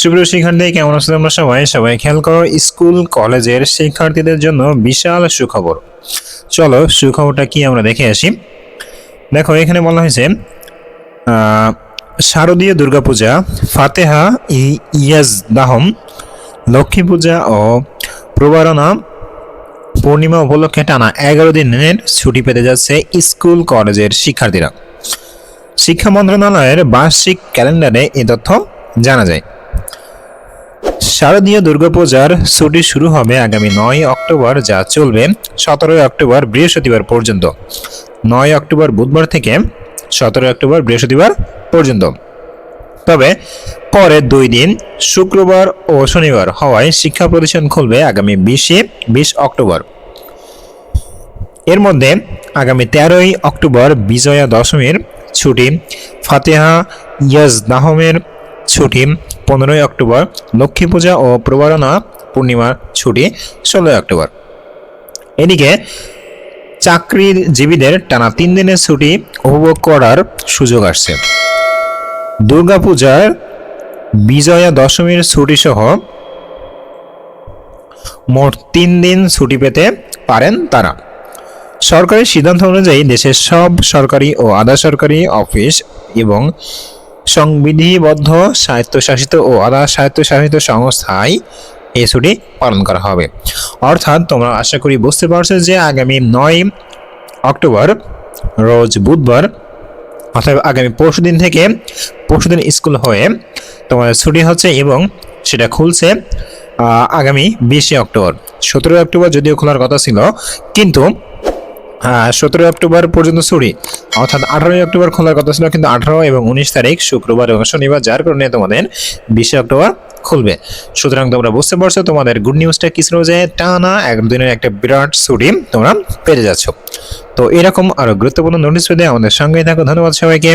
সুপ্রিয় শিক্ষার্থী, কেমন আছো তোমরা সবাই? সবাই খেয়াল করো, স্কুল, কলেজের শিক্ষার্থীদের জন্য বিশাল সুখবর। চলো, সুখবরটা কি আমরা দেখে আসি। দেখো, এখানে বলা হয়েছে শারদীয় দুর্গাপূজা, ফাতেহা ই ইয়াজ দাহম লক্ষ্মী পূজা ও প্রবারণা পূর্ণিমা উপলক্ষে টানা এগারো দিনের ছুটি পেতে যাচ্ছে স্কুল, কলেজের শিক্ষার্থীরা। শিক্ষা মন্ত্রণালয়ের বার্ষিক ক্যালেন্ডারে এ তথ্য জানা যায়। শারদীয় দুর্গাপূজার ছুটি শুরু হবে আগামী নয় অক্টোবর, যা চলবে সতেরোই অক্টোবর বৃহস্পতিবার পর্যন্ত। নয় অক্টোবর বুধবার থেকে সতেরোই অক্টোবর বৃহস্পতিবার পর্যন্ত। তবে পরে দুই দিন, শুক্রবার ও শনিবার হওয়ায় শিক্ষা প্রতিষ্ঠান খুলবে আগামী বিশে, বিশ অক্টোবর। এর মধ্যে আগামী তেরোই অক্টোবর বিজয়া দশমীর ছুটি ফাতেহা ইয়াজ দাহমের ছুটি, পনেরোই অক্টোবর, লক্ষ্মী পূজা ও প্রবারণা পূর্ণিমার ছুটি, ষোলোই অক্টোবর। এদিকে, চাকরিজীবীদের টানা তিন দিনের ছুটি উপভোগ করার সুযোগ আসছে। দুর্গাপূজার বিজয়া দশমীর ছুটি সহ মোট তিন দিন ছুটি পেতে পারেন তারা। সরকারি সিদ্ধান্ত অনুযায়ী দেশের সব সরকারি ও আধা সরকারি অফিস এবং সংবিধিবদ্ধ স্বায়ত্তশাসিত ও আধা স্বায়ত্তশাসিত সংস্থায় এই ছুটি পালন করা হবে। অর্থাৎ তোমরা আশা করি বুঝতে পারছ যে আগামী নয় অক্টোবর, রোজ বুধবার অর্থাৎ আগামী পরশু দিন থেকে পরশু দিন স্কুল হয়ে তোমাদের ছুটি হচ্ছে এবং সেটা খুলছে আগামী বিশে অক্টোবর। সতেরোই অক্টোবর যদিও খোলার কথা ছিল, কিন্তু সতেরোই অক্টোবর পর্যন্ত ছুটি। অর্থাৎ আঠারোই অক্টোবর খোলার কথা ছিল, কিন্তু আঠারো এবং উনিশ তারিখ, শুক্রবার এবং শনিবার, যার কারণে তোমাদের বিশে অক্টোবর খুলবে। সুতরাং তোমরা বুঝতে পারছ, তোমাদের গুড নিউজটা কি ছিল যে টানা একদিনের একটা বিরাট ছুটি তোমরা পেয়ে যাচ্ছ। তো এরকম আরও গুরুত্বপূর্ণ নোটিশ পেতে আমাদের সঙ্গেই থাকো। ধন্যবাদ সবাইকে।